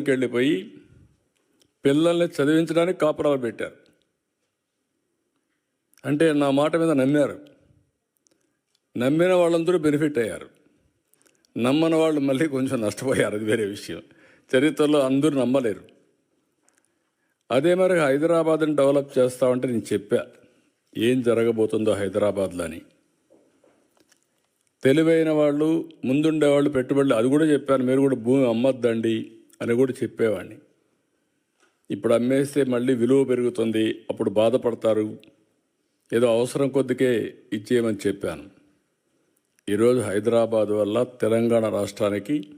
వెళ్ళిపోయి పిల్లల్ని చదివించడానికి కాపురాలు పెట్టారు. అంటే నా మాట మీద నమ్మారు. నమ్మిన వాళ్ళందరూ బెనిఫిట్ అయ్యారు. నమ్మని వాళ్ళు మళ్ళీ కొంచెం నష్టపోయారు. అది వేరే విషయం. చరిత్రలో అందరూ నమ్మలేరు. అదే మరి హైదరాబాద్ని డెవలప్ చేస్తామంటే నేను చెప్పా ఏం జరగబోతుందో హైదరాబాద్లో అని. తెలివైన వాళ్ళు ముందుండే వాళ్ళు పెట్టుబడులు అది కూడా చెప్పాను. మీరు కూడా భూమి అమ్మద్దండి. అని కూడా చెప్పేవాడిని. ఇప్పుడు అమ్మేస్తే మళ్ళీ విలువ పెరుగుతుంది అప్పుడు బాధపడతారు ఏదో అవసరం కొద్దికే ఇచ్చేయమని చెప్పాను. ఈరోజు హైదరాబాద్ వల్ల తెలంగాణ రాష్ట్రానికి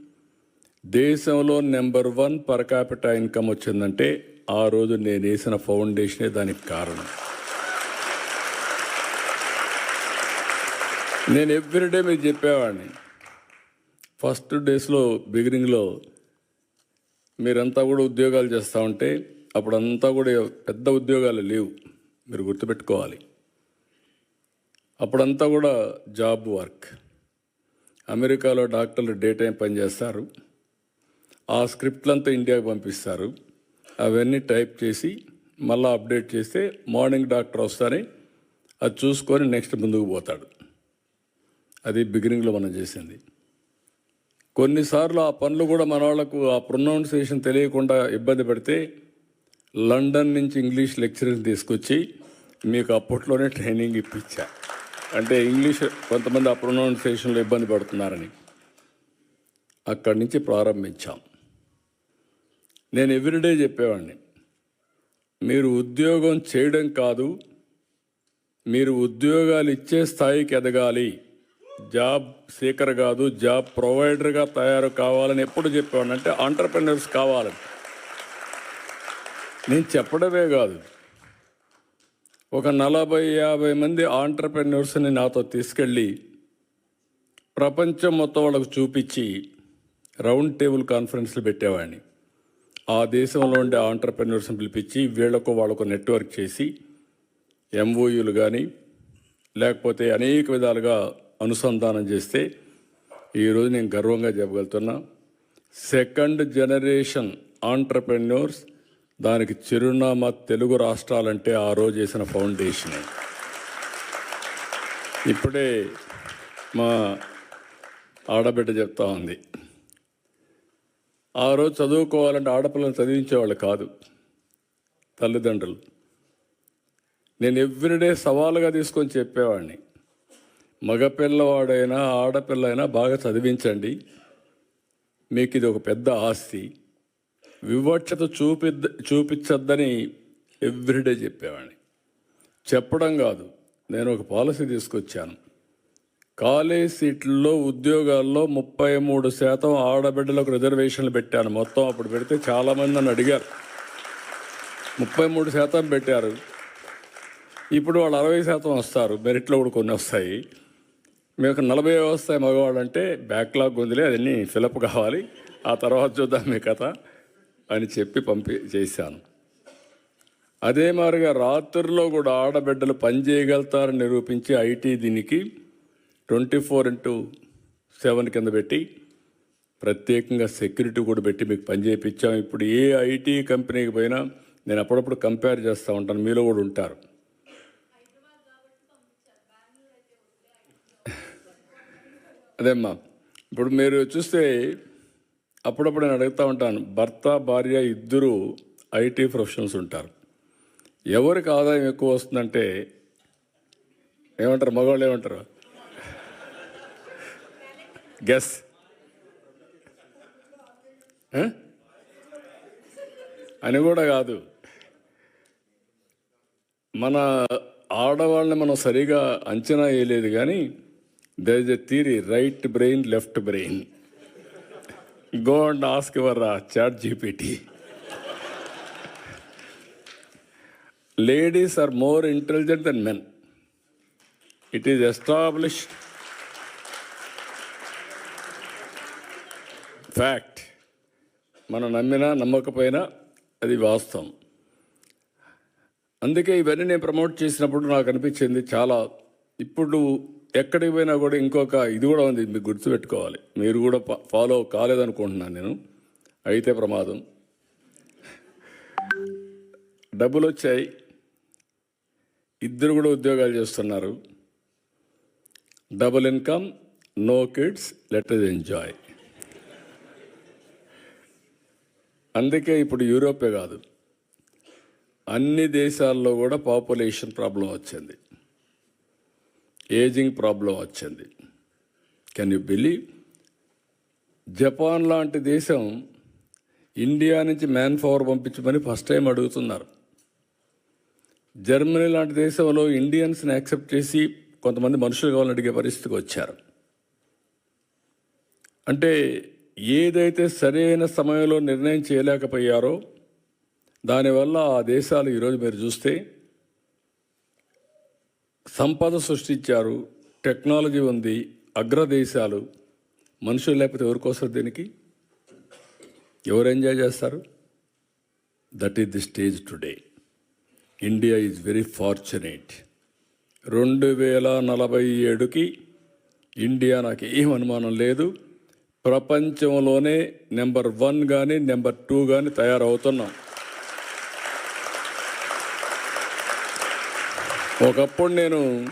దేశంలో number one per capita income వచ్చిందంటే ఆ రోజు నేను వేసిన ఫౌండేషనే దానికి కారణం. నేను ఎవ్రీడే మీకు చెప్పేవాడిని. ఫస్ట్ డేస్లో బిగినింగ్లో మీరంతా కూడా ఉద్యోగాలు చేస్తూ ఉంటే అప్పుడంతా కూడా పెద్ద ఉద్యోగాలు లేవు. మీరు గుర్తుపెట్టుకోవాలి. అప్పుడంతా కూడా జాబ్ వర్క్. అమెరికాలో డాక్టర్లు డే టైం పనిచేస్తారు ఆ స్క్రిప్ట్లంతా ఇండియాకి పంపిస్తారు. అవన్నీ టైప్ చేసి మళ్ళీ అప్డేట్ చేస్తే మార్నింగ్ డాక్టర్ వస్తారని అది చూసుకొని నెక్స్ట్ ముందుకు పోతాడు. అది బిగినింగ్లో మనం చేసింది. కొన్నిసార్లు ఆ పనులు కూడా మన వాళ్ళకు ఆ ప్రొనౌన్సియేషన్ తెలియకుండా ఇబ్బంది పెడితే లండన్ నుంచి ఇంగ్లీష్ లెక్చరర్స్ తీసుకొచ్చి మీకు అప్పట్లోనే ట్రైనింగ్ ఇప్పించా. అంటే ఇంగ్లీష్ కొంతమంది ఆ ప్రొనౌన్సియేషన్లో ఇబ్బంది పడుతున్నారని అక్కడి నుంచి ప్రారంభించాం. నేను ఎవ్రీడే చెప్పేవాడిని మీరు ఉద్యోగం చేయడం కాదు మీరు ఉద్యోగాలు ఇచ్చే స్థాయికి ఎదగాలి. జాబ్ సీకర్ కాదు జాబ్ ప్రొవైడర్గా తయారు కావాలని ఎప్పుడు చెప్పానంటే ఆంటర్ప్రినర్స్ కావాలని. నేను చెప్పడమే కాదు. ఒక నలభై యాభై మంది ఆంటర్ప్రెన్యూర్స్ని నాతో తీసుకెళ్ళి ప్రపంచం మొత్తం వాళ్ళకు చూపించి రౌండ్ టేబుల్ కాన్ఫరెన్స్లు పెట్టేవాడిని. ఆ దేశంలో ఉండే ఆంటర్ప్రెన్యూర్స్ని పిలిపించి వీళ్ళకు వాళ్ళకు నెట్వర్క్ చేసి ఎంఓయూలు కానీ లేకపోతే అనేక విధాలుగా అనుసంధానం చేస్తే ఈరోజు నేను గర్వంగా చెప్పగలుగుతున్నా. సెకండ్ జనరేషన్ ఆంటర్ప్రెన్యూర్స్ దానికి చిరునామా తెలుగు రాష్ట్రాలంటే ఆ రోజు చేసిన ఫౌండేషన్. ఇప్పుడే మా ఆడబిడ్డ చెప్తా ఉంది. ఆ రోజు చదువుకోవాలంటే ఆడపిల్లని చదివించేవాళ్ళు కాదు తల్లిదండ్రులు. నేను ఎవ్రీడే సవాలుగా తీసుకొని చెప్పేవాడిని. మగపిల్లవాడైనా ఆడపిల్లైనా బాగా చదివించండి. మీకు ఇది ఒక పెద్ద ఆస్తి. వివక్షత చూపిద్ద చూపించద్దని ఎవ్రీడే చెప్పేవాడిని. చెప్పడం కాదు నేను ఒక పాలసీ తీసుకొచ్చాను. కాలేజ్ సీట్లలో ఉద్యోగాల్లో ముప్పై మూడు శాతం ఆడబిడ్డలకు రిజర్వేషన్లు పెట్టాను. మొత్తం అప్పుడు పెడితే చాలామంది నన్ను అడిగారు. ముప్పై మూడు శాతం పెట్టారు. ఇప్పుడు వాళ్ళు అరవై శాతం వస్తారు. మెరిట్లో కూడా కొన్ని వస్తాయి. మీకు నలభై వ్యవస్థ మగవాళ్ళు అంటే బ్యాక్లాగ్ ఉందిలే అదన్నీ ఫిలప్ కావాలి. ఆ తర్వాత చూద్దాం మీ కథ అని చెప్పి పంపి చేశాను. అదే మాదిరిగా రాత్రుల్లో కూడా ఆడబిడ్డలు పని చేయగలుగుతారని నిరూపించి ఐటీ దీనికి ట్వంటీ ఫోర్ ఇంటూ సెవెన్ కింద పెట్టి ప్రత్యేకంగా సెక్యూరిటీ కూడా పెట్టి మీకు పని చేయించాం ఇప్పుడు ఏ ఐటీ కంపెనీకి పోయినా నేను అప్పుడప్పుడు కంపేర్ చేస్తూ ఉంటాను. మీలో కూడా ఉంటారు. అదేమ్మా ఇప్పుడు మీరు చూస్తే అప్పుడప్పుడు నేను అడుగుతూ ఉంటాను భర్త భార్య ఇద్దరు ఐటీ ప్రొఫెషనల్స్ ఉంటారు. ఎవరికి ఆదాయం ఎక్కువ వస్తుందంటే ఏమంటారు మగవాళ్ళు ఏమంటారు? గెస్ అని కూడా కాదు. మన ఆడవాళ్ళని మనం సరిగా అంచనా వేయలేదు కానీ there is a theory right brain left brain go and ask your chat GPT ladies are more intelligent than men it is establish fact మనం నమ్మినా నమ్మకపోయినా అది వాస్తవం. అందుకే ఇవన్నీ నేను ప్రమోట్ చేసినప్పుడు నాకు అనిపించింది చాలా. ఇప్పుడు ఎక్కడికి పోయినా కూడా ఇంకొక ఇది కూడా ఉంది మీకు గుర్తుపెట్టుకోవాలి. మీరు కూడా ఫాలో కాలేదనుకుంటున్నాను నేను. అయితే ప్రమాదం. డబ్బులు వచ్చాయి ఇద్దరు కూడా ఉద్యోగాలు చేస్తున్నారు. Double income no kids let us enjoy. అందుకే ఇప్పుడు యూరోపే కాదు. అన్ని దేశాల్లో కూడా పాపులేషన్ ప్రాబ్లం వచ్చింది. ఏజింగ్ ప్రాబ్లం వచ్చింది. కెన్ యూ బిలీవ్ జపాన్ లాంటి దేశం ఇండియా నుంచి మ్యాన్ పవర్ పంపించమని ఫస్ట్ టైం అడుగుతున్నారు. జర్మనీ లాంటి దేశంలో ఇండియన్స్ని యాక్సెప్ట్ చేసి కొంతమంది మనుషులు కావాలని అడిగే పరిస్థితికి వచ్చారు. అంటే ఏదైతే సరైన సమయంలో నిర్ణయం చేయలేకపోయారో దానివల్ల ఆ దేశాలు ఈరోజు మీరు చూస్తే సంపద సృష్టించారు టెక్నాలజీ ఉంది అగ్రదేశాలు. మనుషులు లేకపోతే ఎవరికోసం దీనికి? ఎవరు ఎంజాయ్ చేస్తారు? That is the stage today India is very fortunate రెండు వేల నలభై ఏడుకి ఇండియా నాకు ఏం అనుమానం లేదు. ప్రపంచంలోనే నెంబర్ వన్ కానీ నెంబర్ టూ కానీ తయారవుతున్నాం. ఒకప్పుడు నేను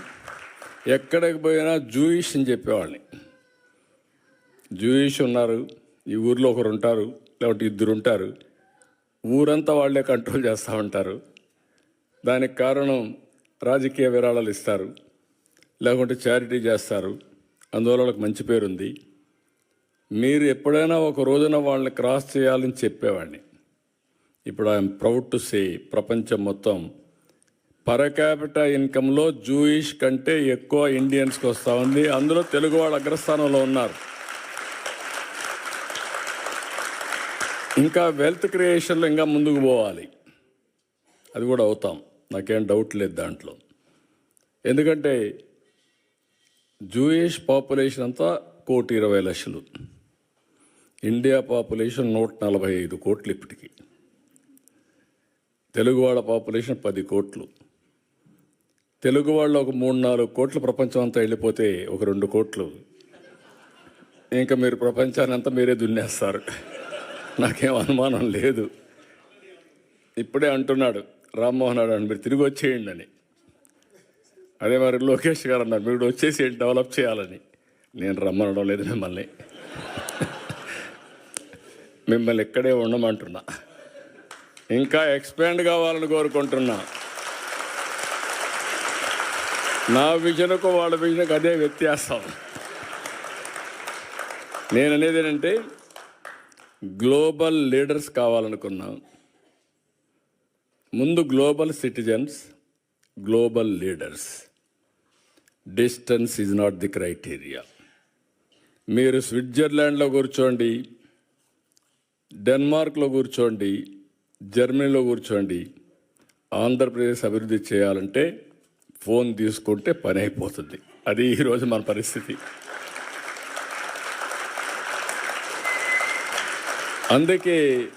ఎక్కడికి పోయినా జూయిష్ అని చెప్పేవాడిని. జూయిష్ ఉన్నారు ఈ ఊర్లో ఒకరు ఉంటారు లేకపోతే ఇద్దరు ఉంటారు. ఊరంతా వాళ్ళే కంట్రోల్ చేస్తూ ఉంటారు. దానికి కారణం రాజకీయ విరాళాలు ఇస్తారు లేకుంటే చారిటీ చేస్తారు. అందువల్ల వాళ్ళకి మంచి పేరుంది. మీరు ఎప్పుడైనా ఒక రోజున వాళ్ళని క్రాస్ చేయాలని చెప్పేవాడిని. ఇప్పుడు ఐఎమ్ ప్రౌడ్ టు సే ప్రపంచం మొత్తం పర్ క్యాపిటల్ ఇన్కంలో జూయిష్ కంటే ఎక్కువ ఇండియన్స్కి వస్తూ ఉంది. అందులో తెలుగు వాళ్ళు అగ్రస్థానంలో ఉన్నారు. ఇంకా వెల్త్ క్రియేషన్లో ఇంకా ముందుకు పోవాలి. అది కూడా అవుతాం. నాకేం డౌట్ లేదు దాంట్లో. ఎందుకంటే జూయిష్ పాపులేషన్ అంతా కోటి ఇరవై లక్షలు. ఇండియా పాపులేషన్ నూట నలభై ఐదు కోట్లు ఇప్పటికి. తెలుగు వాళ్ళ పాపులేషన్ పది కోట్లు. తెలుగు వాళ్ళు ఒక మూడు నాలుగు కోట్లు ప్రపంచం అంతా వెళ్ళిపోతే ఒక రెండు కోట్లు. ఇంకా మీరు ప్రపంచాన్ని అంతా మీరే దున్నేస్తారు. నాకేం అనుమానం లేదు. ఇప్పుడే అంటున్నాడు రామ్మోహన్ నాయుడు అని మీరు తిరిగి వచ్చేయండి అని. అదే మరి లోకేష్ గారు అన్నారు మీరు వచ్చేసి డెవలప్ చేయాలని. నేను రమ్మనడం లేదు మిమ్మల్ని. మిమ్మల్ని ఇక్కడే ఉండమంటున్నా. ఇంకా ఎక్స్పాండ్ కావాలని కోరుకుంటున్నా. నా విజన్కు వాళ్ళ విజన్కు అదే వ్యత్యాసం. నేను అనేది ఏంటంటే గ్లోబల్ లీడర్స్ కావాలనుకున్నా ముందు global citizens global leaders. Distance is not the criteria. మీరు స్విట్జర్లాండ్లో కూర్చోండి డెన్మార్క్లో కూర్చోండి జర్మనీలో కూర్చోండి ఆంధ్రప్రదేశ్ అభివృద్ధి చేయాలంటే ఫోన్ తీసుకుంటే పని అయిపోతుంది. అది ఈరోజు మన పరిస్థితి. అందుకే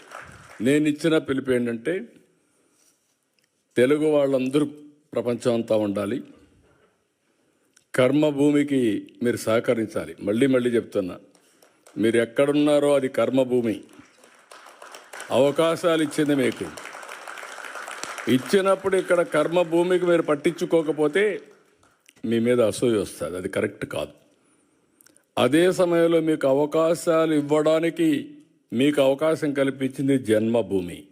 నేను ఇచ్చిన పిలుపు ఏంటంటే తెలుగు వాళ్ళందరూ ప్రపంచం అంతా ఉండాలి. కర్మభూమికి మీరు సహకరించాలి. మళ్ళీ మళ్ళీ చెప్తున్నా మీరు ఎక్కడున్నారో అది కర్మభూమి. అవకాశాలు ఇచ్చింది మీకు. ఇచ్చినప్పుడు ఇక్కడ కర్మభూమికి మీరు పట్టించుకోకపోతే మీ మీద అసూయ వస్తుంది. అది కరెక్ట్ కాదు. అదే సమయంలో మీకు అవకాశాలు ఇవ్వడానికి మీకు అవకాశం కల్పించింది జన్మభూమి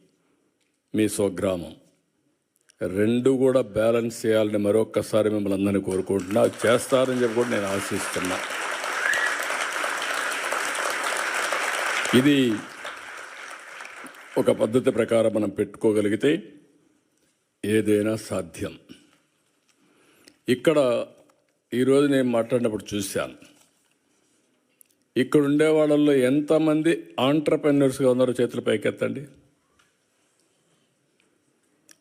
మీ స్వగ్రామం. రెండు కూడా బ్యాలెన్స్ చేయాలని మరొక్కసారి మిమ్మల్ని అందరినీ కోరుకుంటున్నా. చేస్తారని చెప్పి కూడా నేను ఆశిస్తున్నా. ఇది ఒక పద్ధతి ప్రకారం మనం పెట్టుకోగలిగితే ఏదైనా సాధ్యం. ఇక్కడ ఈరోజు నేను మాట్లాడినప్పుడు చూశాను. ఇక్కడ ఉండే వాళ్ళల్లో ఎంతమంది ఆంటర్ప్రెన్యూర్స్గా ఉన్నారో చేతులు పైకెత్తండి.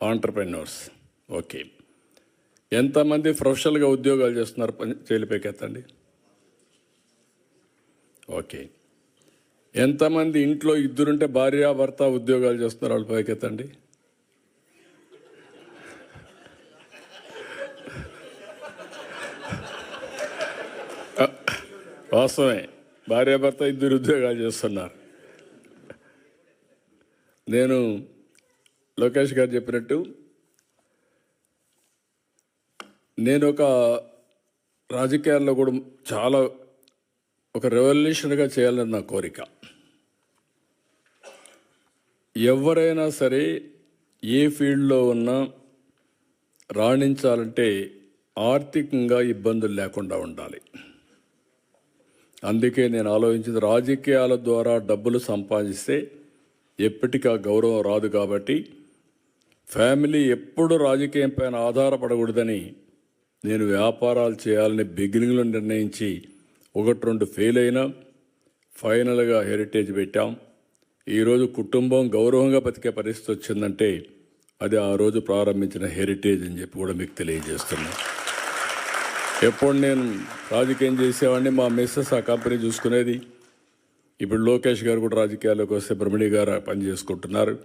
ఆంటర్ప్రెన్యూర్స్. ఓకే. ఎంతమంది ప్రొఫెషనల్గా ఉద్యోగాలు చేస్తున్నారు పని పైకెత్తండి. ఓకే. ఎంతమంది ఇంట్లో ఇద్దరుంటే భార్య భర్త ఉద్యోగాలు చేస్తున్నారు వాళ్ళు పైకెత్తండి. వాస్తవమే. భార్యాభర్త ఇద్దరు ఉద్యోగాలు చేస్తున్నారు. నేను లోకేష్ గారు చెప్పినట్టు నేను ఒక రాజకీయాల్లో కూడా చాలా ఒక రెవల్యూషన్గా చేయాలని నా కోరిక. ఎవరైనా సరే ఏ ఫీల్డ్లో ఉన్నా రాణించాలంటే ఆర్థికంగా ఇబ్బందులు లేకుండా ఉండాలి. అందుకే నేను ఆలోచించింది రాజకీయాల ద్వారా డబ్బులు సంపాదిస్తే ఎప్పటికీ ఆ గౌరవం రాదు కాబట్టి ఫ్యామిలీ ఎప్పుడు రాజకీయం పైన ఆధారపడకూడదని నేను వ్యాపారాలు చేయాలని బిగినింగ్లో నిర్ణయించి ఒకటి రెండు ఫెయిల్ అయినా ఫైనల్గా హెరిటేజ్ పెట్టాం. ఈరోజు కుటుంబం గౌరవంగా బతికే పరిస్థితి వచ్చిందంటే అది ఆ రోజు ప్రారంభించిన హెరిటేజ్ అని చెప్పి కూడా మీకు తెలియజేస్తున్నాను. ఎప్పుడు నేను రాజకీయం చేసేవాడిని మా మిస్సెస్ ఆ కంపెనీ చూసుకునేది. ఇప్పుడు లోకేష్ గారు కూడా రాజకీయాల్లోకి వస్తే బ్రహ్మణి గారు పని చేసుకుంటున్నారు.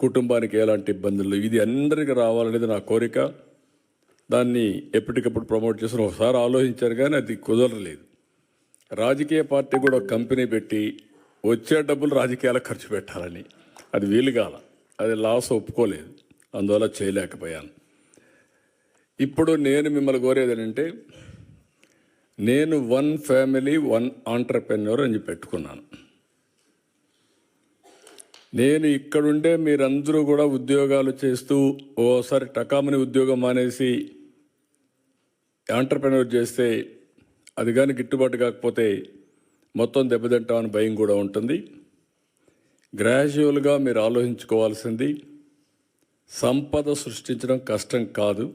కుటుంబానికి ఎలాంటి ఇబ్బందులు? ఇది అందరికీ రావాలనేది నా కోరిక. దాన్ని ఎప్పటికప్పుడు ప్రమోట్ చేసిన ఒకసారి ఆలోచించారు కానీ అది కుదరలేదు. రాజకీయ పార్టీ కూడా ఒక కంపెనీ పెట్టి వచ్చే డబ్బులు రాజకీయాలకు ఖర్చు పెట్టాలని. అది వీలు కాల. అది లాస్ ఒప్పుకోలేదు. అందువల్ల చేయలేకపోయాను. ఇప్పుడు నేను మిమ్మల్ని కోరేది ఏంటంటే నేను వన్ ఫ్యామిలీ వన్ ఆంటర్ప్రెన్యూర్ అని పెట్టుకున్నాను. నేను ఇక్కడుండే మీరందరూ కూడా ఉద్యోగాలు చేస్తూ ఓసారి టకామని ఉద్యోగం మానేసి ఆంటర్ప్రెన్యూర్ చేస్తే అది కానీ గిట్టుబాటు కాకపోతే మొత్తం దెబ్బతింటామని భయం కూడా ఉంటుంది. గ్రాడ్యువల్గా మీరు ఆలోచించుకోవాల్సింది సంపద సృష్టించడం కష్టం కాదు.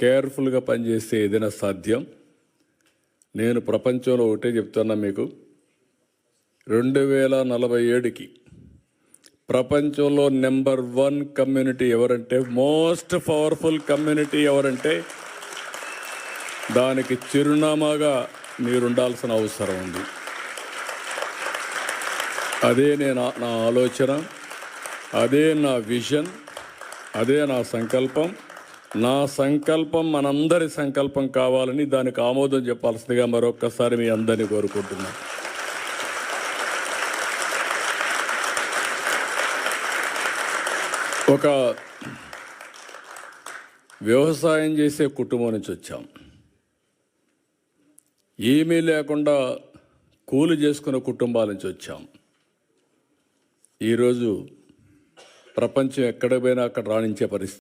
కేర్ఫుల్గా పనిచేస్తే ఏదైనా సాధ్యం? నేను ప్రపంచంలో ఒకటే చెప్తున్నా మీకు. రెండు వేల నలభై ఏడుకి ప్రపంచంలో నెంబర్ వన్ కమ్యూనిటీ ఎవరంటే మోస్ట్ పవర్ఫుల్ కమ్యూనిటీ ఎవరంటే దానికి చిరునామాగా మీరు ఉండాల్సిన అవసరం ఉంది. అదే నేను నా ఆలోచన అదే నా విజన్ అదే నా సంకల్పం. నా సంకల్పం మనందరి సంకల్పం కావాలని దానికి ఆమోదం చెప్పాల్సిందిగా మరొక్కసారి మీ అందరినీ కోరుకుంటున్నాను. ఒక వ్యవసాయం చేసే కుటుంబం నుంచి వచ్చాం. ఏమీ లేకుండా కూలి చేసుకున్న కుటుంబాల నుంచి వచ్చాం. ఈరోజు ప్రపంచం ఎక్కడ పోయినా అక్కడ రాణించే పరిస్థితి.